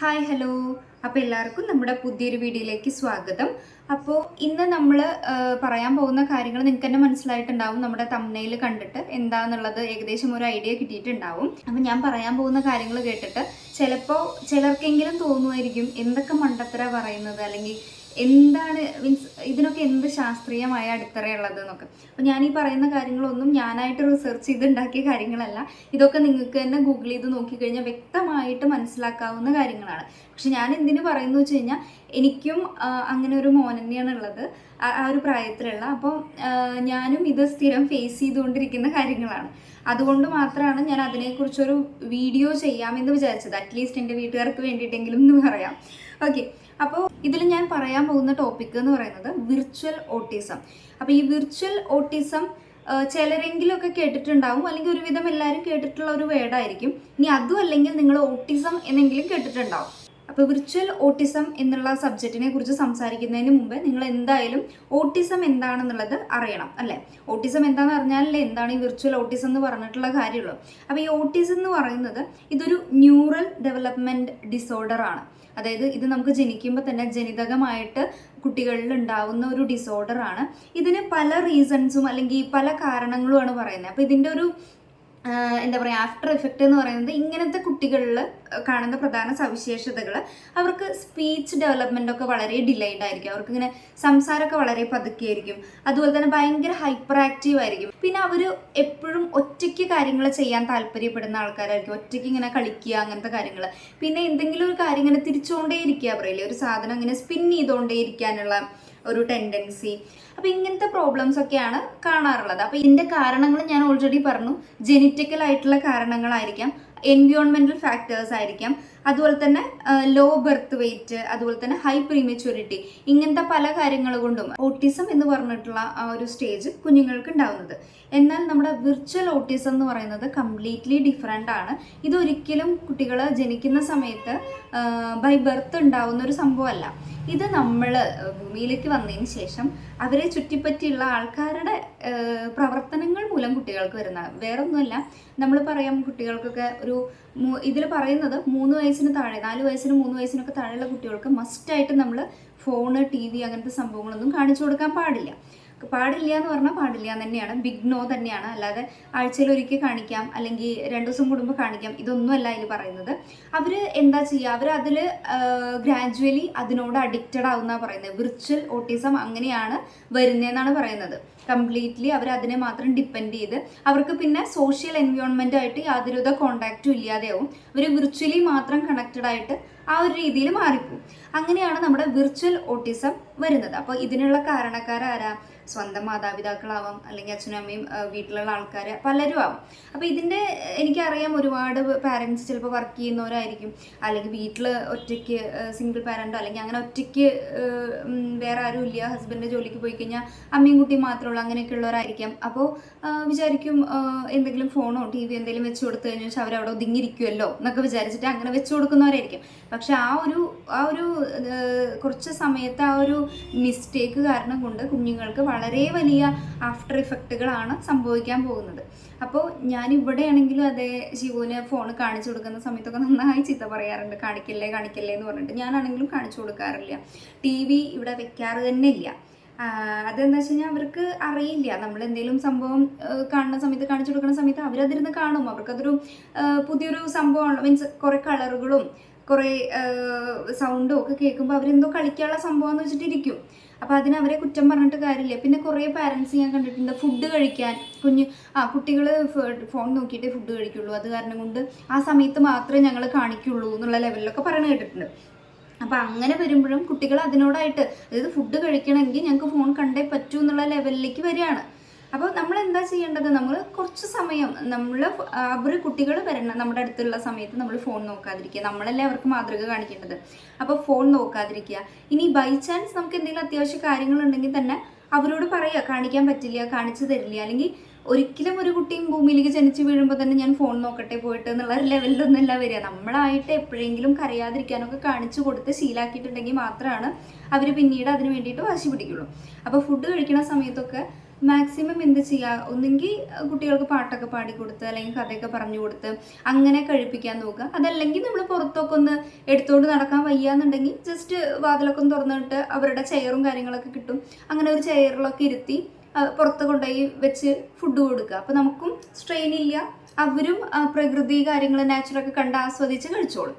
Hi hello അപ്പോൾ എല്ലാവർക്കും നമ്മുടെ പുതിയൊരു വീഡിയോയിലേക്ക് സ്വാഗതം. അപ്പോൾ ഇന്ന് നമ്മൾ പറയാൻ പോകുന്ന കാര്യങ്ങൾ നിങ്ങൾക്ക് തന്നെ മനസ്സിലായിട്ടുണ്ടാവും. നമ്മുടെ തമ്മനയിൽ കണ്ടിട്ട് എന്താണെന്നുള്ളത് ഏകദേശം ഒരു ഐഡിയ കിട്ടിയിട്ടുണ്ടാവും. അപ്പം ഞാൻ പറയാൻ പോകുന്ന കാര്യങ്ങൾ കേട്ടിട്ട് ചിലപ്പോൾ ചിലർക്കെങ്കിലും തോന്നുമായിരിക്കും എന്തൊക്കെ മണ്ടത്തര പറയുന്നത്? അല്ലെങ്കിൽ എന്താണ് മീൻസ് ഇതിനൊക്കെ എന്ത് ശാസ്ത്രീയമായ അടിത്തറയുള്ളത് എന്നൊക്കെ. അപ്പൊ ഞാൻ ഈ പറയുന്ന കാര്യങ്ങളൊന്നും ഞാനായിട്ട് റിസർച്ച് ചെയ്ത് ഉണ്ടാക്കിയ കാര്യങ്ങളല്ല. ഇതൊക്കെ നിങ്ങൾക്ക് തന്നെ ഗൂഗിൾ ചെയ്ത് നോക്കിക്കഴിഞ്ഞാൽ വ്യക്തമായിട്ട് മനസ്സിലാക്കാവുന്ന കാര്യങ്ങളാണ്. പക്ഷെ ഞാൻ എന്തിനു പറയുന്നു വെച്ച് കഴിഞ്ഞാൽ എനിക്കും അങ്ങനെ ഒരു മോൻ തന്നെയാണ് ഉള്ളത് ആ ഒരു പ്രായത്തിലുള്ള. അപ്പോൾ ഞാനും ഇത് സ്ഥിരം ഫേസ് ചെയ്തുകൊണ്ടിരിക്കുന്ന കാര്യങ്ങളാണ്. അതുകൊണ്ട് മാത്രമാണ് ഞാൻ അതിനെക്കുറിച്ചൊരു വീഡിയോ ചെയ്യാമെന്ന് വിചാരിച്ചത്. അറ്റ്ലീസ്റ്റ് എന്റെ വീട്ടുകാർക്ക് വേണ്ടിയിട്ടെങ്കിലും എന്ന് പറയാം. ഓക്കെ അപ്പോൾ ഇതിൽ ഞാൻ പറയാൻ പോകുന്ന ടോപ്പിക് എന്ന് പറയുന്നത് വിർച്വൽ ഓട്ടിസം അപ്പോൾ ഈ വിർച്വൽ ഓട്ടിസം ചിലരെങ്കിലുമൊക്കെ കേട്ടിട്ടുണ്ടാവും. അല്ലെങ്കിൽ ഒരുവിധം എല്ലാവരും കേട്ടിട്ടുള്ള ഒരു വേർഡായിരിക്കും ഇനി അതും അല്ലെങ്കിൽ നിങ്ങൾ ഓട്ടിസം എന്നെങ്കിലും കേട്ടിട്ടുണ്ടാവും. അപ്പോൾ വിർച്വൽ ഓട്ടിസം എന്നുള്ള സബ്ജക്റ്റിനെ കുറിച്ച് സംസാരിക്കുന്നതിന് മുമ്പ് നിങ്ങൾ എന്തായാലും ഓട്ടിസം എന്താണെന്നുള്ളത് അറിയണം അല്ലേ? ഓട്ടിസം എന്താണെന്ന് അറിഞ്ഞാലല്ലേ എന്താണ് ഈ വിർച്വൽ ഓട്ടിസം എന്ന് പറഞ്ഞിട്ടുള്ള കാര്യമുള്ളൂ. അപ്പോൾ ഈ ഓട്ടിസം എന്ന് പറയുന്നത് ഇതൊരു ന്യൂറൽ ഡെവലപ്മെന്റ് ഡിസോർഡർ ആണ്. അതായത് ഇത് നമുക്ക് ജനിക്കുമ്പോൾ തന്നെ ജനിതകമായിട്ട് കുട്ടികളിൽ ഉണ്ടാവുന്ന ഒരു ഡിസോർഡർ ആണ്. ഇതിന് പല റീസൺസും അല്ലെങ്കിൽ പല കാരണങ്ങളുമാണ് പറയുന്നത്. അപ്പോൾ ഇതിന്റെ ഒരു എന്താ പറയുക ആഫ്റ്റർ എഫക്റ്റ് എന്ന് പറയുന്നത് ഇങ്ങനത്തെ കുട്ടികളിൽ കാണുന്ന പ്രധാന സവിശേഷതകൾ. അവർക്ക് സ്പീച്ച് ഡെവലപ്മെന്റ് ഒക്കെ വളരെ ഡിലേഡ് ആയിരിക്കും. അവർക്ക് ഇങ്ങനെ സംസാരമൊക്കെ വളരെ പതുക്കെയായിരിക്കും അതുപോലെ തന്നെ ഭയങ്കര ഹൈപ്പർ ആക്റ്റീവ് ആയിരിക്കും. പിന്നെ അവർ എപ്പോഴും ഒറ്റയ്ക്ക് കാര്യങ്ങൾ ചെയ്യാൻ താല്പര്യപ്പെടുന്ന ആൾക്കാരായിരിക്കും. ഒറ്റയ്ക്ക് ഇങ്ങനെ കളിക്കുക അങ്ങനത്തെ കാര്യങ്ങൾ. പിന്നെ എന്തെങ്കിലും ഒരു കാര്യം ഇങ്ങനെ തിരിച്ചുകൊണ്ടേ ഇരിക്കുക പറയില്ലേ? ഒരു സാധനം ഇങ്ങനെ സ്പിൻ ചെയ്തുകൊണ്ടേ ഇരിക്കാനുള്ള ഒരു ടെൻഡൻസി അപ്പോൾ ഇങ്ങനത്തെ പ്രോബ്ലംസ് ഒക്കെയാണ് കാണാറുള്ളത്. അപ്പോൾ ഇതിന്റെ കാരണങ്ങൾ ഞാൻ ഓൾറെഡി പറഞ്ഞു. ജെനറ്റിക്കൽ ആയിട്ടുള്ള കാരണങ്ങളായിരിക്കാം. എൻവിയോൺമെന്റൽ ഫാക്ടേഴ്സ് ആയിരിക്കാം. അതുപോലെ തന്നെ ലോ ബെർത്ത് വെയിറ്റ് അതുപോലെ തന്നെ ഹൈ പ്രീമെച്യൂരിറ്റി ഇങ്ങനത്തെ പല കാര്യങ്ങൾ കൊണ്ടും ഓട്ടിസം എന്ന് പറഞ്ഞിട്ടുള്ള ആ ഒരു സ്റ്റേജ് കുഞ്ഞുങ്ങൾക്ക് ഉണ്ടാവുന്നത്. എന്നാൽ നമ്മുടെ വിർച്വൽ ഓട്ടിസം എന്ന് പറയുന്നത് കംപ്ലീറ്റ്ലി ഡിഫറെന്റ് ആണ്. ഇതൊരിക്കലും കുട്ടികൾ ജനിക്കുന്ന സമയത്ത് ബൈ ബെർത്ത് ഉണ്ടാവുന്ന ഒരു സംഭവമല്ല. ഇത് നമ്മൾ ഭൂമിയിലേക്ക് വന്നതിന് ശേഷം അവരെ ചുറ്റിപ്പറ്റിയുള്ള ആൾക്കാരുടെ പ്രവർത്തനങ്ങൾ മൂലം കുട്ടികൾക്ക് വരുന്ന വേറൊന്നുമല്ല നമ്മൾ പറയാം കുട്ടികൾക്കൊക്കെ ഒരു ഇതിൽ പറയുന്നത് മൂന്ന് വയസ്സിന് താഴെ നാല് വയസ്സിന് മൂന്ന് വയസ്സിനൊക്കെ താഴെയുള്ള കുട്ടികൾക്ക് മസ്റ്റായിട്ട് നമ്മൾ ഫോണ് ടി വി അങ്ങനത്തെ സംഭവങ്ങളൊന്നും കാണിച്ചു കൊടുക്കാൻ പാടില്ല. പാടില്ല എന്ന് പറഞ്ഞാൽ പാടില്ല എന്ന് തന്നെയാണ്. ബിഗ് നോ തന്നെയാണ്. അല്ലാതെ ആഴ്ചയിൽ ഒരിക്കൽ കാണിക്കാം അല്ലെങ്കിൽ രണ്ട് ദിവസം കൂടുമ്പോൾ കാണിക്കാം. ഇതൊന്നുമല്ല അതിൽ പറയുന്നത്. അവർ എന്താ ചെയ്യുക അവർ അതിൽ ഗ്രാജുവലി അതിനോട് അഡിക്റ്റഡ് ആവുന്ന പറയുന്നത്. വിർച്വൽ ഓട്ടിസം അങ്ങനെയാണ് വരുന്നതെന്നാണ് പറയുന്നത്. കംപ്ലീറ്റ്ലി അവർ അതിനെ മാത്രം ഡിപ്പെൻഡ് ചെയ്ത് അവർക്ക് പിന്നെ സോഷ്യൽ എൻവയോൺമെന്റ് ആയിട്ട് യാതൊരുവിധ കോണ്ടാക്റ്റും ഇല്ലാതെയാവും. അവർ വിർച്വലി മാത്രം കണക്റ്റഡ് ആയിട്ട് ആ ഒരു രീതിയിൽ മാറിപ്പോവും. അങ്ങനെയാണ് നമ്മുടെ വിർച്വൽ ഓട്ടിസം വരുന്നത്. അപ്പോൾ ഇതിനുള്ള കാരണക്കാരാരാ? സ്വന്തം മാതാപിതാക്കളാവാം അല്ലെങ്കിൽ അച്ഛനും അമ്മയും വീട്ടിലുള്ള ആൾക്കാർ പലരും ആവാം. അപ്പോൾ ഇതിന്റെ എനിക്കറിയാം ഒരുപാട് പാരൻസ് ചിലപ്പോൾ വർക്ക് ചെയ്യുന്നവരായിരിക്കും. അല്ലെങ്കിൽ വീട്ടിൽ ഒറ്റയ്ക്ക് സിംഗിൾ പാരന്റോ അല്ലെങ്കിൽ അങ്ങനെ ഒറ്റയ്ക്ക് വേറെ ആരും ഇല്ല. ഹസ്ബൻഡ് ജോലിക്ക് പോയി കഴിഞ്ഞാൽ അമ്മയും കുട്ടിയും മാത്രമേ ഉള്ളൂ അങ്ങനെയൊക്കെ ഉള്ളവരായിരിക്കാം. അപ്പോൾ വിചാരിക്കും എന്തെങ്കിലും ഫോണോ ടി വി എന്തെങ്കിലും വെച്ച് കൊടുത്തു കഴിഞ്ഞാൽ അവരവിടെ ഒതുങ്ങിയിരിക്കുമല്ലോ എന്നൊക്കെ വിചാരിച്ചിട്ട് അങ്ങനെ വെച്ച് കൊടുക്കുന്നവരായിരിക്കും. പക്ഷെ ആ ഒരു ആ ഒരു കുറച്ച് സമയത്ത് ആ ഒരു മിസ്റ്റേക്ക് കാരണം കൊണ്ട് കുഞ്ഞുങ്ങൾക്ക് വളരെ വലിയ ആഫ്റ്റർ ഇഫക്റ്റുകളാണ് സംഭവിക്കാൻ പോകുന്നത്. അപ്പോൾ ഞാൻ ഇവിടെയാണെങ്കിലും അതേ ശിവുവിന് ഫോൺ കാണിച്ചു കൊടുക്കുന്ന സമയത്തൊക്കെ നന്നായി ചീത്ത പറയാറുണ്ട്. കാണിക്കല്ലേ കാണിക്കല്ലേ എന്ന് പറഞ്ഞിട്ട്. ഞാനാണെങ്കിലും കാണിച്ചു കൊടുക്കാറില്ല. ടി വി ഇവിടെ വെക്കാറ് തന്നെ ഇല്ല അതെന്താ വെച്ച് കഴിഞ്ഞാൽ അവർക്ക് അറിയില്ല. നമ്മൾ എന്തെങ്കിലും സംഭവം കാണുന്ന സമയത്ത് കാണിച്ചു കൊടുക്കുന്ന സമയത്ത് അവരതിരുന്ന് കാണും. അവർക്കതൊരു പുതിയൊരു സംഭവമാണ്. മീൻസ് കുറേ കളറുകളും കുറേ സൗണ്ടും ഒക്കെ കേൾക്കുമ്പോൾ അവരെന്തോ കളിക്കാനുള്ള സംഭവം എന്ന് വെച്ചിട്ടിരിക്കും. അപ്പോൾ അതിന് അവരെ കുറ്റം പറഞ്ഞിട്ട് കാര്യമില്ല. പിന്നെ കുറേ പാരൻസ് ഞാൻ കണ്ടിട്ടുണ്ട് ഫുഡ് കഴിക്കാൻ. കുഞ്ഞ് ആ കുട്ടികൾ ഫോൺ നോക്കിയിട്ടേ ഫുഡ് കഴിക്കുള്ളൂ. അത് കാരണം കൊണ്ട് ആ സമയത്ത് മാത്രമേ ഞങ്ങൾ കാണിക്കുള്ളൂ എന്നുള്ള ലെവലിലൊക്കെ പറഞ്ഞു കേട്ടിട്ടുണ്ട്. അപ്പോൾ അങ്ങനെ വരുമ്പോഴും കുട്ടികൾ അതിനോടായിട്ട് അതായത് ഫുഡ് കഴിക്കണമെങ്കിൽ ഞങ്ങൾക്ക് ഫോൺ കണ്ടേ പറ്റൂ എന്നുള്ള ലെവലിലേക്ക് വരികയാണ്. അപ്പോൾ നമ്മൾ എന്താ ചെയ്യേണ്ടത്? നമ്മൾ കുറച്ച് സമയം നമ്മൾ അവർ കുട്ടികൾ വരണ നമ്മുടെ അടുത്തുള്ള സമയത്ത് നമ്മൾ ഫോൺ നോക്കാതിരിക്കുക. നമ്മളല്ലേ അവർക്ക് മാതൃക കാണിക്കേണ്ടത്. അപ്പോൾ ഫോൺ നോക്കാതിരിക്കുക. ഇനി ബൈ ചാൻസ് നമുക്ക് എന്തെങ്കിലും അത്യാവശ്യ കാര്യങ്ങളുണ്ടെങ്കിൽ തന്നെ അവരോട് പറയുക. കാണിക്കാൻ പറ്റില്ല കാണിച്ചു തരില്ല. അല്ലെങ്കിൽ ഒരിക്കലും ഒരു കുട്ടിയും ഭൂമിയിലേക്ക് ജനിച്ചു വീഴുമ്പോൾ തന്നെ ഞാൻ ഫോൺ നോക്കട്ടെ പോയിട്ട് എന്നുള്ള ഒരു ലെവലിലൊന്നുമല്ല വരിക. നമ്മളായിട്ട് എപ്പോഴെങ്കിലും കരയാതിരിക്കാനൊക്കെ കാണിച്ചു കൊടുത്ത് ശീലാക്കിയിട്ടുണ്ടെങ്കിൽ മാത്രമാണ് അവർ പിന്നീട് അതിന് വേണ്ടിയിട്ട് വാശി പിടിക്കുള്ളൂ. അപ്പോൾ ഫുഡ് കഴിക്കുന്ന സമയത്തൊക്കെ മാക്സിമം എന്ത് ചെയ്യുക ഒന്നെങ്കിൽ കുട്ടികൾക്ക് പാട്ടൊക്കെ പാടിക്കൊടുത്ത് അല്ലെങ്കിൽ കഥയൊക്കെ പറഞ്ഞു കൊടുത്ത് അങ്ങനെ കഴിപ്പിക്കാൻ നോക്കുക. അതല്ലെങ്കിൽ നമ്മൾ പുറത്തൊക്കെ ഒന്ന് എടുത്തുകൊണ്ട് നടക്കാൻ വയ്യാന്നുണ്ടെങ്കിൽ ജസ്റ്റ് വാതിലൊക്കെ ഒന്ന് തുറന്നിട്ട് അവരുടെ ചെയറും കാര്യങ്ങളൊക്കെ കിട്ടും. അങ്ങനെ ഒരു ചെയറിലൊക്കെ ഇരുത്തി പുറത്ത് കൊണ്ടുപോയി വെച്ച് ഫുഡ് കൊടുക്കുക. അപ്പോൾ നമുക്കും സ്ട്രെയിൻ ഇല്ല. അവരും പ്രകൃതി കാര്യങ്ങൾ നാച്ചുറൊക്കെ കണ്ട് ആസ്വദിച്ച് കഴിച്ചോളും.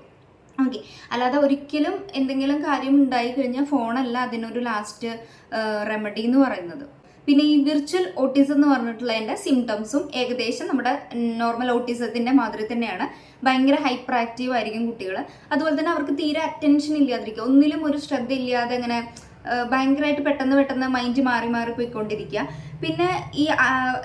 ഓക്കെ അല്ലാതെ ഒരിക്കലും എന്തെങ്കിലും കാര്യം ഉണ്ടായി കഴിഞ്ഞാൽ ഫോണല്ല അതിനൊരു ലാസ്റ്റ് റെമഡി എന്ന് പറയുന്നത്. പിന്നെ ഈ വിർച്വൽ ഓട്ടിസം എന്ന് പറഞ്ഞിട്ടുള്ള എന്റെ സിംറ്റംസും ഏകദേശം നമ്മുടെ നോർമൽ ഓട്ടിസത്തിന്റെ മാതിരി തന്നെയാണ്. ഭയങ്കര ഹൈപ്പർ ആക്റ്റീവ് ആയിരിക്കും കുട്ടികൾ അതുപോലെ തന്നെ അവർക്ക് തീരെ അറ്റൻഷൻ ഇല്ലാതിരിക്കുക. ഒന്നിലും ഒരു ശ്രദ്ധ ഇല്ലാതെ ഇങ്ങനെ ഭയങ്കരമായിട്ട് പെട്ടെന്ന് പെട്ടെന്ന് മൈൻഡ് മാറി മാറി പോയിക്കൊണ്ടിരിക്കുക. പിന്നെ ഈ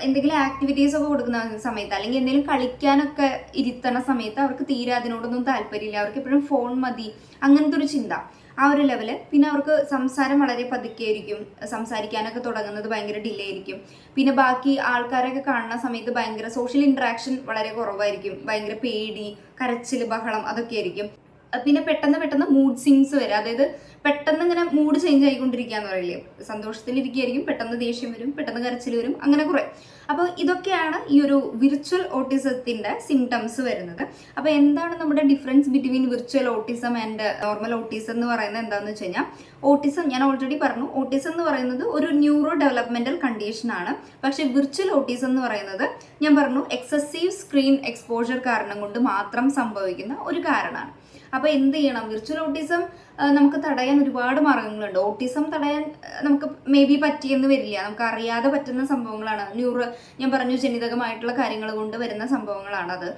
എന്തെങ്കിലും ആക്ടിവിറ്റീസ് ഒക്കെ കൊടുക്കുന്ന സമയത്ത് അല്ലെങ്കിൽ എന്തെങ്കിലും കളിക്കാനൊക്കെ ഇരുത്തണ സമയത്ത് അവർക്ക് തീരെ അതിനോടൊന്നും താല്പര്യമില്ല. അവർക്ക് എപ്പോഴും ഫോൺ മതി. അങ്ങനത്തെ ഒരു ചിന്ത. ആ ഒരു ലെവൽ പിന്നെ അവർക്ക് സംസാരം വളരെ പതുക്കെ ആയിരിക്കും സംസാരിക്കാനൊക്കെ തുടങ്ങുന്നത് ഭയങ്കര ഡിലേ ആയിരിക്കും. പിന്നെ ബാക്കി ആൾക്കാരൊക്കെ കാണുന്ന സമയത്ത് ഭയങ്കര സോഷ്യൽ ഇൻട്രാക്ഷൻ വളരെ കുറവായിരിക്കും. ഭയങ്കര പേടി കരച്ചിൽ ബഹളം അതൊക്കെ ആയിരിക്കും. പിന്നെ പെട്ടെന്ന് പെട്ടെന്ന് മൂഡ് സിങ്സ് വരും. അതായത് പെട്ടെന്ന് ഇങ്ങനെ മൂഡ് ചേഞ്ച് ആയിക്കൊണ്ടിരിക്കുക എന്ന് പറയില്ലേ? സന്തോഷത്തിലിരിക്കുകയായിരിക്കും പെട്ടെന്ന് ദേഷ്യം വരും പെട്ടെന്ന് കരച്ചിൽ വരും അങ്ങനെ കുറെ. അപ്പോൾ ഇതൊക്കെയാണ് ഈ ഒരു വിർച്വൽ ഓട്ടിസത്തിന്റെ സിംറ്റംസ് വരുന്നത്. അപ്പോൾ എന്താണ് നമ്മുടെ difference between virtual autism and normal autism എന്ന് പറയുന്നത് എന്താണെന്ന് വെച്ച് കഴിഞ്ഞാൽ ഓട്ടിസം ഞാൻ ഓൾറെഡി പറഞ്ഞു. ഓട്ടിസം എന്ന് പറയുന്നത് ഒരു ന്യൂറോ ഡെവലപ്മെന്റൽ കണ്ടീഷൻ ആണ്. പക്ഷേ വിർച്വൽ ഓട്ടിസം എന്ന് പറയുന്നത് ഞാൻ പറഞ്ഞു എക്സസീവ് സ്ക്രീൻ എക്സ്പോഷർ കാരണം കൊണ്ട് മാത്രം സംഭവിക്കുന്ന ഒരു കാരണമാണ്. അപ്പോൾ എന്ത് ചെയ്യണം? വിർച്വൽ ഓട്ടിസം നമുക്ക് തടയാൻ ഒരുപാട് മാർഗങ്ങളുണ്ട്. ഓട്ടിസം തടയാൻ നമുക്ക് മേ ബി പറ്റിയെന്ന് വരില്ല. നമുക്ക് അറിയാതെ പറ്റുന്ന സംഭവങ്ങളാണ്. ന്യൂറോ ഞാൻ പറഞ്ഞു ജനിതകമായിട്ടുള്ള കാര്യങ്ങൾ കൊണ്ട് വരുന്ന സംഭവങ്ങളാണത്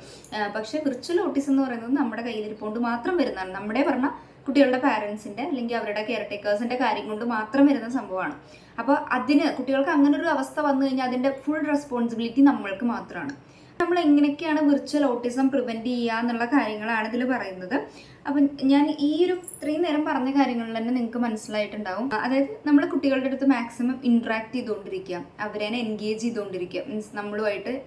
പക്ഷേ വിർച്വൽ ഓട്ടിസം എന്ന് പറയുന്നത് നമ്മുടെ കയ്യിലിരിപ്പോണ്ട് മാത്രം വരുന്നതാണ്. നമ്മുടെ പറഞ്ഞ കുട്ടികളുടെ പാരൻസിന്റെ അല്ലെങ്കിൽ അവരുടെ കെയർ ടേക്കേഴ്സിന്റെ കാര്യം കൊണ്ട് മാത്രം വരുന്ന സംഭവമാണ്. അപ്പോൾ അതിന് കുട്ടികൾക്ക് അങ്ങനെ ഒരു അവസ്ഥ വന്നു കഴിഞ്ഞാൽ അതിന്റെ ഫുൾ റെസ്പോൺസിബിലിറ്റി നമ്മൾക്ക് മാത്രമാണ്. നമ്മൾ എങ്ങനെയൊക്കെയാണ് വിർച്വൽ ഓട്ടിസം പ്രിവെന്റ് ചെയ്യുക എന്നുള്ള കാര്യങ്ങളാണ് ഇതിൽ പറയുന്നത്. അപ്പം ഞാൻ ഈ ഒരു ഇത്രയും നേരം പറഞ്ഞ കാര്യങ്ങളിൽ തന്നെ നിങ്ങൾക്ക് മനസ്സിലായിട്ടുണ്ടാവും. അതായത് നമ്മൾ കുട്ടികളുടെ അടുത്ത് മാക്സിമം ഇൻട്രാക്ട് ചെയ്തുകൊണ്ടിരിക്കുക. അവരെ എൻഗേജ് ചെയ്തുകൊണ്ടിരിക്കുക. മീൻസ് നമ്മളുമായിട്ട്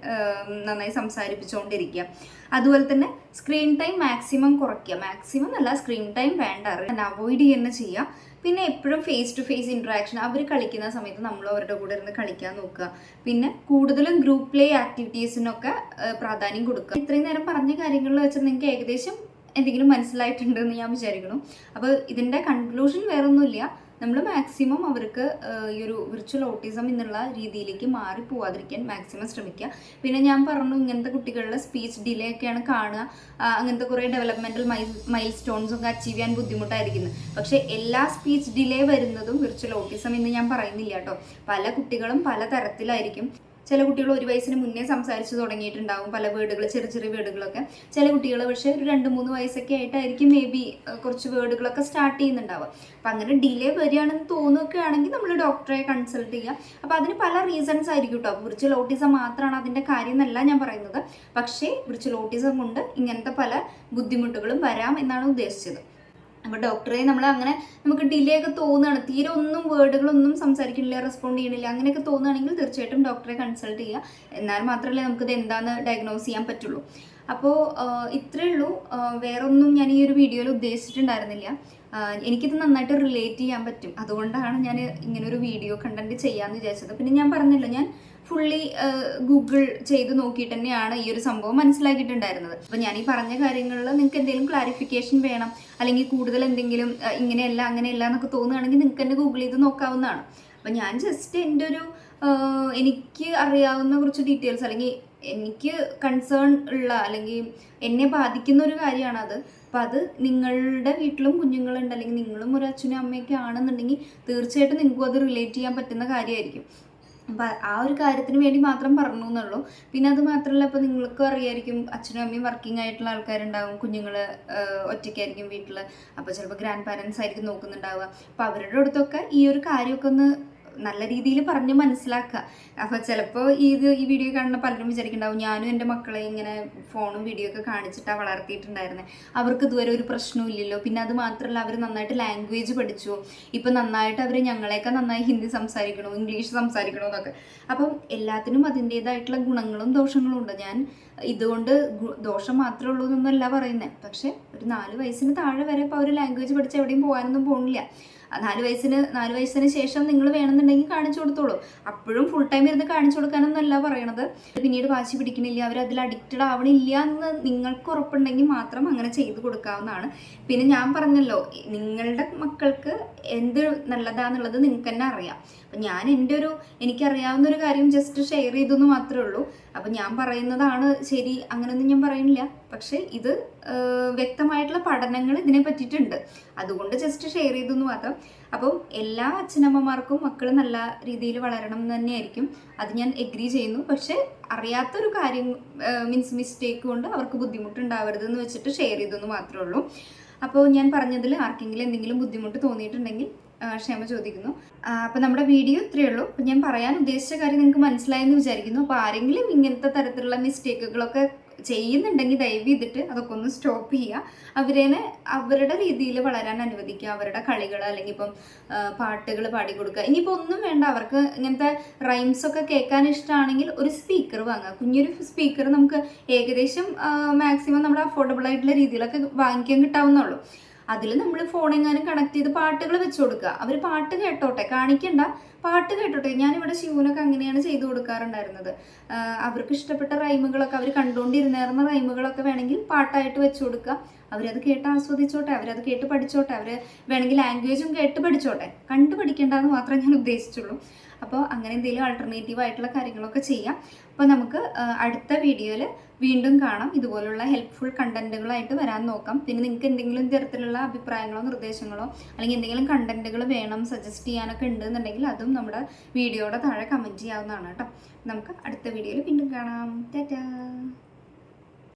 നന്നായി സംസാരിപ്പിച്ചുകൊണ്ടിരിക്കുക. അതുപോലെ തന്നെ സ്ക്രീൻ ടൈം മാക്സിമം കുറയ്ക്കുക. മാക്സിമം അല്ല സ്ക്രീൻ ടൈം വേണ്ട. അവോയ്ഡ് ചെയ്യുന്ന ചെയ്യുക. പിന്നെ എപ്പോഴും ഫേസ് ടു ഫേസ് ഇൻട്രാക്ഷൻ അവർ കളിക്കുന്ന സമയത്ത് നമ്മൾ അവരുടെ കൂടെ ഇരുന്ന് കളിക്കാൻ നോക്കുക. പിന്നെ കൂടുതലും ഗ്രൂപ്പ് പ്ലേ ആക്ടിവിറ്റീസിനൊക്കെ പ്രാധാന്യം കൊടുക്കുക. ഇത്രയും നേരം പറഞ്ഞ കാര്യങ്ങളിൽ വെച്ചാൽ നിങ്ങൾക്ക് ഏകദേശം എന്തെങ്കിലും മനസ്സിലായിട്ടുണ്ടെന്ന് ഞാൻ വിചാരിക്കുന്നു. അപ്പോൾ ഇതിന്റെ കൺക്ലൂഷൻ വേറൊന്നുമില്ല. നമ്മൾ മാക്സിമം അവർക്ക് ഈ ഒരു വിർച്വൽ ഓട്ടിസം എന്നുള്ള രീതിയിലേക്ക് മാറി പോവാതിരിക്കാൻ മാക്സിമം ശ്രമിക്കുക. പിന്നെ ഞാൻ പറഞ്ഞു ഇങ്ങനത്തെ കുട്ടികളുടെ സ്പീച്ച് ഡിലേ ഒക്കെയാണ് കാണുക. അങ്ങനത്തെ കുറേ ഡെവലപ്മെന്റൽ മൈൽ മൈൽ സ്റ്റോൺസ് ഒക്കെ അച്ചീവ് ചെയ്യാൻ ബുദ്ധിമുട്ടായിരിക്കുന്നത് പക്ഷേ എല്ലാ സ്പീച്ച് ഡിലേ വരുന്നതും വിർച്വൽ ഓട്ടിസം എന്ന് ഞാൻ പറയുന്നില്ല കേട്ടോ. പല കുട്ടികളും പല തരത്തിലായിരിക്കും. ചില കുട്ടികൾ ഒരു വയസ്സിന് മുന്നേ സംസാരിച്ച് തുടങ്ങിയിട്ടുണ്ടാവും. പല വേർഡുകൾ ചെറിയ ചെറിയ വേർഡുകളൊക്കെ. ചില കുട്ടികൾ പക്ഷേ ഒരു രണ്ട് മൂന്ന് വയസ്സൊക്കെ ആയിട്ടായിരിക്കും മേ ബി കുറച്ച് വേർഡുകളൊക്കെ സ്റ്റാർട്ട് ചെയ്യുന്നുണ്ടാവുക. അപ്പം അങ്ങനെ ഡിലേ വരികയാണെന്ന് തോന്നുകയൊക്കെ ആണെങ്കിൽ നമ്മൾ ഡോക്ടറെ കൺസൾട്ട് ചെയ്യുക. അപ്പോൾ അതിന് പല റീസൺസ് ആയിരിക്കും കേട്ടോ വിർച്വൽ ഓട്ടിസം മാത്രമാണ് അതിന്റെ കാര്യം എന്നല്ല ഞാൻ പറയുന്നത്. പക്ഷേ വിർച്വൽ ഓട്ടിസം കൊണ്ട് ഇങ്ങനത്തെ പല ബുദ്ധിമുട്ടുകളും വരാം എന്നാണ് ഉദ്ദേശിച്ചത്. അപ്പോൾ ഡോക്ടറെ നമ്മൾ അങ്ങനെ നമുക്ക് ഡിലേ ഒക്കെ തോന്നുകയാണ്. തീരെ ഒന്നും വേർഡുകളൊന്നും സംസാരിക്കണില്ല റെസ്പോണ്ട് ചെയ്യണില്ല അങ്ങനെയൊക്കെ തോന്നുകയാണെങ്കിൽ തീർച്ചയായിട്ടും ഡോക്ടറെ കൺസൾട്ട് ചെയ്യുക. എന്നാൽ മാത്രമല്ലേ നമുക്കിത് എന്താണെന്ന് ഡയഗ്നോസ് ചെയ്യാൻ പറ്റുള്ളൂ. അപ്പോൾ ഇത്രയേ ഉള്ളൂ. വേറെ വേറൊന്നും ഞാൻ ഈ ഒരു വീഡിയോയിൽ ഉദ്ദേശിച്ചിട്ടുണ്ടായിരുന്നില്ല. എനിക്കിത് നന്നായിട്ട് റിലേറ്റ് ചെയ്യാൻ പറ്റും. അതുകൊണ്ടാണ് ഞാൻ ഇങ്ങനെ ഒരു വീഡിയോ കണ്ടന്റ് ചെയ്യാന്ന് വിചാരിച്ചത്. പിന്നെ ഞാൻ പറഞ്ഞല്ലോ ഞാൻ ഫുള്ളി ഗൂഗിൾ ചെയ്ത് നോക്കിയിട്ട് തന്നെയാണ് ഈ ഒരു സംഭവം മനസ്സിലാക്കിയിട്ടുണ്ടായിരുന്നത്. അപ്പം ഞാൻ ഈ പറഞ്ഞ കാര്യങ്ങളിൽ നിങ്ങൾക്ക് എന്തെങ്കിലും ക്ലാരിഫിക്കേഷൻ വേണം അല്ലെങ്കിൽ കൂടുതൽ എന്തെങ്കിലും ഇങ്ങനെയല്ല അങ്ങനെയല്ല എന്നൊക്കെ തോന്നുകയാണെങ്കിൽ നിങ്ങൾക്ക് തന്നെ ഗൂഗിൾ ചെയ്ത് നോക്കാവുന്നതാണ്. അപ്പം ഞാൻ ജസ്റ്റ് എന്റെ ഒരു എനിക്ക് അറിയാവുന്ന കുറച്ച് ഡീറ്റെയിൽസ് അല്ലെങ്കിൽ എനിക്ക് കൺസേൺ ഉള്ള അല്ലെങ്കിൽ എന്നെ ബാധിക്കുന്ന ഒരു കാര്യമാണ് അത് അപ്പം അത് നിങ്ങളുടെ വീട്ടിലും കുഞ്ഞുങ്ങളുണ്ട്. അല്ലെങ്കിൽ നിങ്ങളും ഒരു അച്ഛനും അമ്മയൊക്കെ ആണെന്നുണ്ടെങ്കിൽ തീർച്ചയായിട്ടും നിങ്ങൾക്കും അത് റിലേറ്റ് ചെയ്യാൻ പറ്റുന്ന കാര്യമായിരിക്കും അപ്പം ആ ഒരു കാര്യത്തിന് വേണ്ടി മാത്രം പറഞ്ഞു എന്നുള്ളൂ പിന്നെ അത് മാത്രമല്ല ഇപ്പോൾ നിങ്ങൾക്കും അറിയായിരിക്കും അച്ഛനും അമ്മയും വർക്കിംഗ് ആയിട്ടുള്ള ആൾക്കാരുണ്ടാവും. കുഞ്ഞുങ്ങൾ ഒറ്റയ്ക്കായിരിക്കും വീട്ടിൽ അപ്പോൾ ചിലപ്പോൾ ഗ്രാൻഡ് പാരൻസ് ആയിരിക്കും നോക്കുന്നുണ്ടാവുക. അപ്പോൾ അവരുടെ അടുത്തൊക്കെ ഈ ഒരു കാര്യമൊക്കെ ഒന്ന് നല്ല രീതിയിൽ പറഞ്ഞ് മനസ്സിലാക്കുക. അപ്പോൾ ചിലപ്പോൾ ഇത് ഈ വീഡിയോ കാണുന്ന പലരും വിചാരിക്കുന്നുണ്ടാവും ഞാനും എന്റെ മക്കളെ ഇങ്ങനെ ഫോണും വീഡിയോ ഒക്കെ കാണിച്ചിട്ടാണ് വളർത്തിയിട്ടുണ്ടായിരുന്നത് അവർക്ക് ഇതുവരെ ഒരു പ്രശ്നവും ഇല്ലല്ലോ. പിന്നെ അത് മാത്രമല്ല അവർ നന്നായിട്ട് ലാംഗ്വേജ് പഠിച്ചു. ഇപ്പം നന്നായിട്ട് അവർ ഞങ്ങളെയൊക്കെ നന്നായി ഹിന്ദി സംസാരിക്കണോ ഇംഗ്ലീഷ് സംസാരിക്കണോ എന്നൊക്കെ. അപ്പം എല്ലാത്തിനും അതിന്റേതായിട്ടുള്ള ഗുണങ്ങളും ദോഷങ്ങളും ഉണ്ട്. ഞാൻ ഇതുകൊണ്ട് ദോഷം മാത്രമേ ഉള്ളൂ എന്നൊന്നല്ല പറയുന്നത് പക്ഷേ ഒരു നാല് വയസ്സിന് താഴെ വരെ ഇപ്പോൾ അവർ ലാംഗ്വേജ് പഠിച്ച് എവിടെയും പോകാനൊന്നും പോകുന്നില്ല. നാല് വയസ്സിന് നാല് വയസ്സിന് ശേഷം നിങ്ങൾ വേണമെന്നുണ്ടെങ്കിൽ കാണിച്ചു കൊടുത്തോളൂ. അപ്പോഴും ഫുൾ ടൈം ഇരുന്ന് കാണിച്ചു കൊടുക്കാനൊന്നല്ല പറയണത്. പിന്നീട് വാശി പിടിക്കണില്ല അവർ അതിൽ അഡിക്റ്റഡ് ആവണില്ല എന്ന് നിങ്ങൾക്ക് ഉറപ്പുണ്ടെങ്കിൽ മാത്രം അങ്ങനെ ചെയ്തു കൊടുക്കാവുന്നതാണ്. പിന്നെ ഞാൻ പറഞ്ഞല്ലോ നിങ്ങളുടെ മക്കൾക്ക് എന്ത് നല്ലതാന്നുള്ളത് നിങ്ങൾക്ക് തന്നെ അറിയാം. അപ്പം ഞാൻ എന്റെ ഒരു എനിക്കറിയാവുന്ന ഒരു കാര്യം ജസ്റ്റ് ഷെയർ ചെയ്തു എന്ന് മാത്രമേ ഉള്ളൂ. അപ്പം ഞാൻ പറയുന്നതാണ് ശരി അങ്ങനെയൊന്നും ഞാൻ പറയുന്നില്ല. പക്ഷേ ഇത് വ്യക്തമായിട്ടുള്ള പഠനങ്ങൾ ഇതിനെ പറ്റിയിട്ടുണ്ട്. അതുകൊണ്ട് ജസ്റ്റ് ഷെയർ ചെയ്തു എന്ന് മാത്രം. അപ്പം എല്ലാ അച്ഛനമ്മമാർക്കും മക്കൾ നല്ല രീതിയിൽ വളരണം എന്ന് തന്നെയായിരിക്കും. അത് ഞാൻ എഗ്രി ചെയ്യുന്നു. പക്ഷേ അറിയാത്തൊരു കാര്യം മീൻസ് മിസ്റ്റേക്ക് കൊണ്ട് അവർക്ക് ബുദ്ധിമുട്ടുണ്ടാവരുത് എന്ന് വെച്ചിട്ട് ഷെയർ ചെയ്തു എന്ന് മാത്രമേ ഉള്ളൂ. അപ്പോൾ ഞാൻ പറഞ്ഞതിൽ ആർക്കെങ്കിലും എന്തെങ്കിലും ബുദ്ധിമുട്ട് തോന്നിയിട്ടുണ്ടെങ്കിൽ ക്ഷമ ചോദിക്കുന്നു. അപ്പോൾ നമ്മുടെ വീഡിയോ ഇത്രയേ ഉള്ളൂ. അപ്പോൾ ഞാൻ പറയാൻ ഉദ്ദേശിച്ച കാര്യം നിങ്ങൾക്ക് മനസ്സിലായെന്ന് വിചാരിക്കുന്നു. അപ്പോൾ ആരെങ്കിലും ഇങ്ങനത്തെ തരത്തിലുള്ള മിസ്റ്റേക്കുകളൊക്കെ ചെയ്യുന്നുണ്ടെങ്കിൽ ദയവ് ചെയ്തിട്ട് അതൊക്കെ ഒന്ന് സ്റ്റോപ്പ് ചെയ്യുക. അവരേനെ അവരുടെ രീതിയിൽ വളരാൻ അനുവദിക്കുക. അവരുടെ കളികൾ അല്ലെങ്കിൽ ഇപ്പം പാട്ടുകൾ പാടിക്കൊടുക്കുക. ഇനിയിപ്പോൾ ഒന്നും വേണ്ട. അവർക്ക് ഇങ്ങനത്തെ റൈംസ് ഒക്കെ കേൾക്കാൻ ഇഷ്ടമാണെങ്കിൽ ഒരു സ്പീക്കർ വാങ്ങുക. കുഞ്ഞൊരു സ്പീക്കർ നമുക്ക് ഏകദേശം മാക്സിമം നമ്മുടെ അഫോർഡബിൾ ആയിട്ടുള്ള രീതിയിലൊക്കെ വാങ്ങിക്കാൻ കിട്ടാവുന്നുള്ളൂ അതിൽ നമ്മൾ ഫോണെങ്ങാനും കണക്ട് ചെയ്ത് പാട്ടുകൾ വെച്ച് കൊടുക്കുക. അവർ പാട്ട് കേട്ടോട്ടെ. കാണിക്കണ്ട. പാട്ട് കേട്ടോട്ടെ. ഞാനിവിടെ ശിവനൊക്കെ അങ്ങനെയാണ് ചെയ്തു കൊടുക്കാറുണ്ടായിരുന്നത്. അവർക്ക് ഇഷ്ടപ്പെട്ട റൈമുകളൊക്കെ അവർ കണ്ടുകൊണ്ടിരുന്നേർന്ന റൈമുകളൊക്കെ വേണമെങ്കിൽ പാട്ടായിട്ട് വെച്ചു കൊടുക്കുക അവരത് കേട്ട് ആസ്വദിച്ചോട്ടെ. അവരത് കേട്ട് പഠിച്ചോട്ടെ. അവർ വേണമെങ്കിൽ ലാംഗ്വേജും കേട്ട് പഠിച്ചോട്ടെ. കണ്ടു പഠിക്കേണ്ടെന്ന് മാത്രമേ ഞാൻ ഉദ്ദേശിച്ചുള്ളൂ. അപ്പോൾ അങ്ങനെ എന്തെങ്കിലും ആൾട്ടർനേറ്റീവ് ആയിട്ടുള്ള കാര്യങ്ങളൊക്കെ ചെയ്യാം. അപ്പോൾ നമുക്ക് അടുത്ത വീഡിയോയിൽ വീണ്ടും കാണാം. ഇതുപോലുള്ള ഹെൽപ്ഫുൾ കണ്ടന്റുകളായിട്ട് വരാൻ നോക്കാം. പിന്നെ നിങ്ങൾക്ക് എന്തെങ്കിലും തരത്തിലുള്ള അഭിപ്രായങ്ങളോ നിർദ്ദേശങ്ങളോ അല്ലെങ്കിൽ എന്തെങ്കിലും കണ്ടന്റുകൾ വേണം സജസ്റ്റ് ചെയ്യാനൊക്കെ ഉണ്ടെന്നുണ്ടെങ്കിൽ അതും നമ്മുടെ വീഡിയോയുടെ താഴെ കമന്റ് ചെയ്യാവുന്നതാണ് കേട്ടോ. നമുക്ക് അടുത്ത വീഡിയോയിൽ വീണ്ടും കാണാം. ടാറ്റാ.